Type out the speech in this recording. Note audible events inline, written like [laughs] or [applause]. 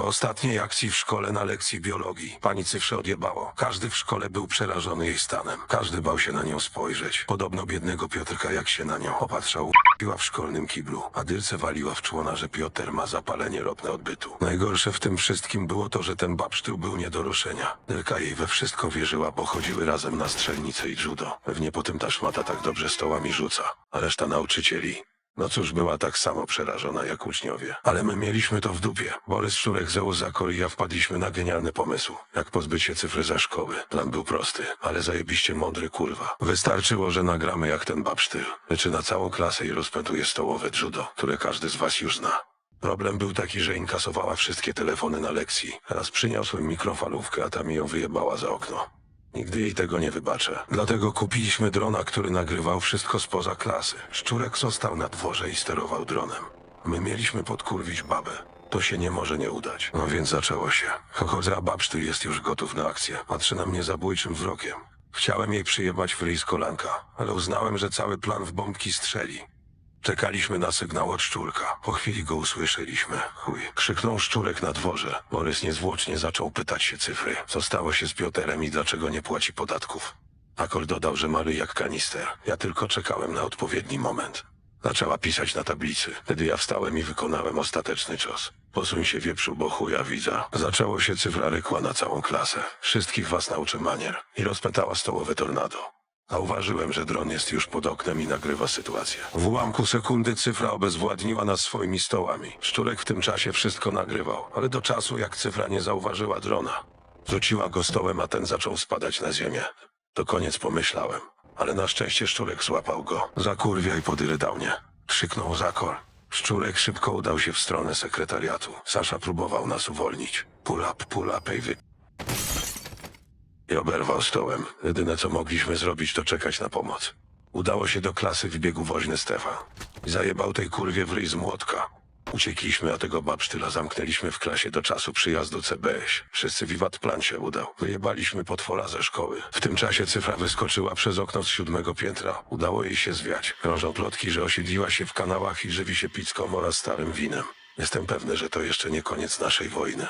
Po ostatniej akcji w szkole na lekcji biologii pani cyfrze odjebało. Każdy w szkole był przerażony jej stanem. Każdy bał się na nią spojrzeć. Podobno biednego Piotrka jak się na nią opatrzał, piła [laughs] w szkolnym kiblu, a Dylce waliła w człona, że Piotr ma zapalenie ropne odbytu. Najgorsze w tym wszystkim było to, że ten babsztyl był nie do ruszenia. Dylka jej we wszystko wierzyła, bo chodziły razem na strzelnicę i judo. Pewnie po tym ta szmata tak dobrze stołami rzuca. A reszta nauczycieli no cóż, była tak samo przerażona jak uczniowie. Ale my mieliśmy to w dupie. Borys Szurek, Zeus Zakor i ja wpadliśmy na genialny pomysł. Jak pozbyć się cyfry za szkoły. Plan był prosty, ale zajebiście mądry kurwa. Wystarczyło, że nagramy jak ten babsztyl. Leczy na całą klasę i rozpętuje stołowe judo, które każdy z was już zna. Problem był taki, że inkasowała wszystkie telefony na lekcji. Raz przyniosłem mikrofalówkę, a ta mi ją wyjebała za okno. Nigdy jej tego nie wybaczę. Dlatego kupiliśmy drona, który nagrywał wszystko spoza klasy. Szczurek został na dworze i sterował dronem. My mieliśmy podkurwić babę. To się nie może nie udać. No więc zaczęło się. Chochodza babsztyl jest już gotów na akcję. Patrzy na mnie zabójczym wzrokiem. Chciałem jej przyjebać w ryj z kolanka, ale uznałem, że cały plan w bombki strzeli. Czekaliśmy na sygnał od szczurka. Po chwili go usłyszeliśmy. Chuj. Krzyknął szczurek na dworze. Borys niezwłocznie zaczął pytać się cyfry. Co stało się z Pioterem i dlaczego nie płaci podatków? Akol dodał, że mary jak kanister. Ja tylko czekałem na odpowiedni moment. Zaczęła pisać na tablicy. Wtedy ja wstałem i wykonałem ostateczny cios. Posuń się wieprzu, bo chuja widza. Zaczęło się cyfra rykła na całą klasę. Wszystkich was nauczę manier. I rozpętała stołowe tornado. Zauważyłem, że dron jest już pod oknem i nagrywa sytuację. W ułamku sekundy cyfra obezwładniła nas swoimi stołami. Szczurek w tym czasie wszystko nagrywał, ale do czasu jak cyfra nie zauważyła drona. Rzuciła go stołem, a ten zaczął spadać na ziemię. To koniec pomyślałem, ale na szczęście Szczurek złapał go. Zakurwia i podyrydał mnie. Krzyknął Zakor. Szczurek szybko udał się w stronę sekretariatu. Sasza próbował nas uwolnić. Pull up, pull up, ej wy... I oberwał stołem. Jedyne co mogliśmy zrobić to czekać na pomoc. Udało się do klasy wbiegł woźny Stefan. I zajebał tej kurwie w ryj z młotka. Uciekliśmy, a tego babsztyla zamknęliśmy w klasie do czasu przyjazdu CBS. Wszyscy wiwat plan się udał. Wyjebaliśmy potwora ze szkoły. W tym czasie cyfra wyskoczyła przez okno z siódmego piętra. Udało jej się zwiać. Krążą plotki, że osiedliła się w kanałach i żywi się pizzką oraz starym winem. Jestem pewny, że to jeszcze nie koniec naszej wojny.